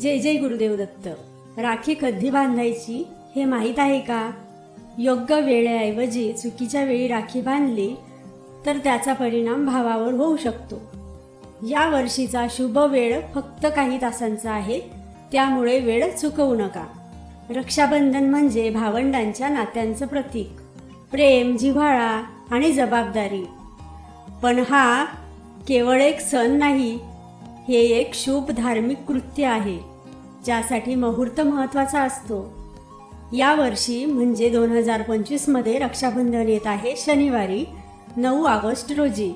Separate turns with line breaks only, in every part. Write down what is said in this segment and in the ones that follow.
जय जय गुरुदेव दत्त. राखी कधी बांधायची हे माहीत आहे का? योग्य वेळेऐवजी चुकीच्या वेळी राखी बांधली तर त्याचा परिणाम भावावर होऊ शकतो. या वर्षीचा शुभ वेळ फक्त काही तासांचा आहे त्यामुळे वेळ चुकवू नका. रक्षाबंधन म्हणजे भावंडांच्या नात्यांचं प्रतीक. प्रेम जिव्हाळा आणि जबाबदारी. पण हा केवळ एक सण नाही हे एक शुभ धार्मिक कृत्य आहे ज्यासाठी मुहूर्त महत्त्वाचा असतो. यावर्षी म्हणजे दोन हजार पंचवीसमध्ये रक्षाबंधन येत आहे शनिवारी नऊ ऑगस्ट रोजी.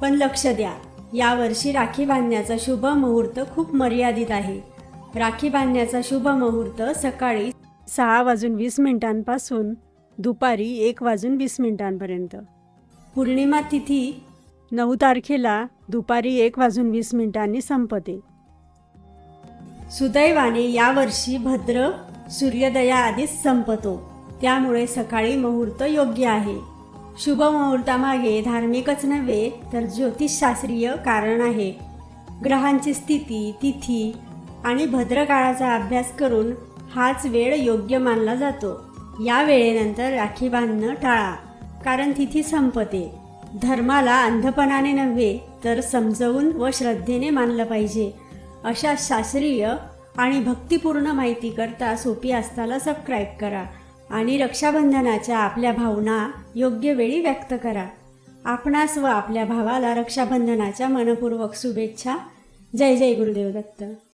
पण लक्ष द्या यावर्षी राखी बांधण्याचा शुभ मुहूर्त खूप मर्यादित आहे. राखी बांधण्याचा शुभ मुहूर्त सकाळी सहा वाजून वीस मिनिटांपासून दुपारी एक वाजून वीस मिनिटांपर्यंत. पौर्णिमा तिथी नऊ तारखेला दुपारी एक वाजून वीस मिनिटांनी संपते. सुदैवाने यावर्षी भद्र सूर्योदयाआधीच संपतो. त्यामुळे सकाळी मुहूर्त योग्य आहे. शुभ मुहूर्तामागे धार्मिकच नव्हे तर ज्योतिषशास्त्रीय कारण आहे. ग्रहांची स्थिती तिथी आणि भद्रकाळाचा अभ्यास करून हाच वेळ योग्य मानला जातो. या वेळेनंतर राखी बांधणं टाळा कारण तिथी संपते. धर्माला अंधपणाने नव्हे तर समजवून व श्रद्धेने मानलं पाहिजे. अशा शास्त्रीय आणि भक्तिपूर्ण माहिती करता सोपी असताना सबस्क्राईब करा आणि रक्षाबंधनाच्या आपल्या भावना योग्य वेळी व्यक्त करा. आपणास व आपल्या भावाला रक्षाबंधनाच्या मनपूर्वक शुभेच्छा. जय जय गुरुदेव दत्त.